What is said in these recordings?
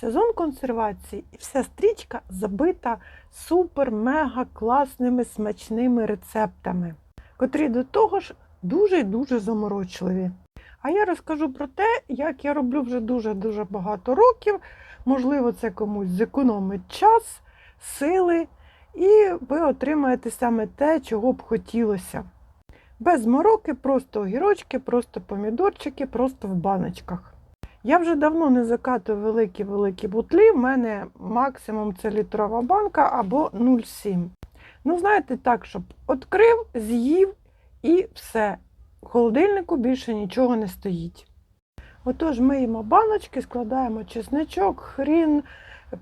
Сезон консервації і вся стрічка забита супер-мега класними смачними рецептами, котрі до того ж дуже і дуже заморочливі. А я розкажу про те, як я роблю вже дуже-дуже багато років. Можливо, це комусь зекономить час, сили, і ви отримаєте саме те, чого б хотілося. Без мороки, просто огірочки, просто помідорчики, просто в баночках. Я вже давно не закатую великі-великі бутлі. В мене максимум це літрова банка або 0,7. Ну, знаєте, так, щоб відкрив, з'їв і все. В холодильнику більше нічого не стоїть. Отож, миємо баночки, складаємо чесничок, хрін,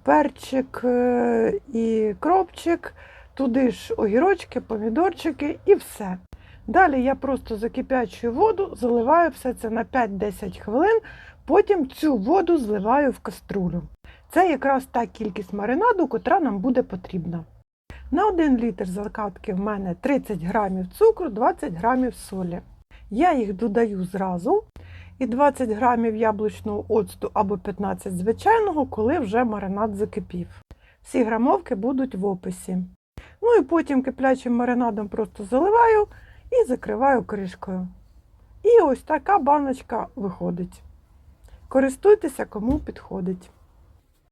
перчик е, і кропчик, туди ж огірочки, помідорчики і все. Далі я просто закипячую воду, заливаю все це на 5-10 хвилин, потім цю воду зливаю в каструлю. Це якраз та кількість маринаду, котра нам буде потрібна. На 1 літр закатки в мене 30 грамів цукру, 20 грамів солі. Я їх додаю зразу і 20 грамів яблучного оцту або 15 звичайного, коли вже маринад закипів. Всі грамовки будуть в описі. Ну і потім киплячим маринадом просто заливаю і закриваю кришкою. І ось така баночка виходить. Користуйтеся, кому підходить.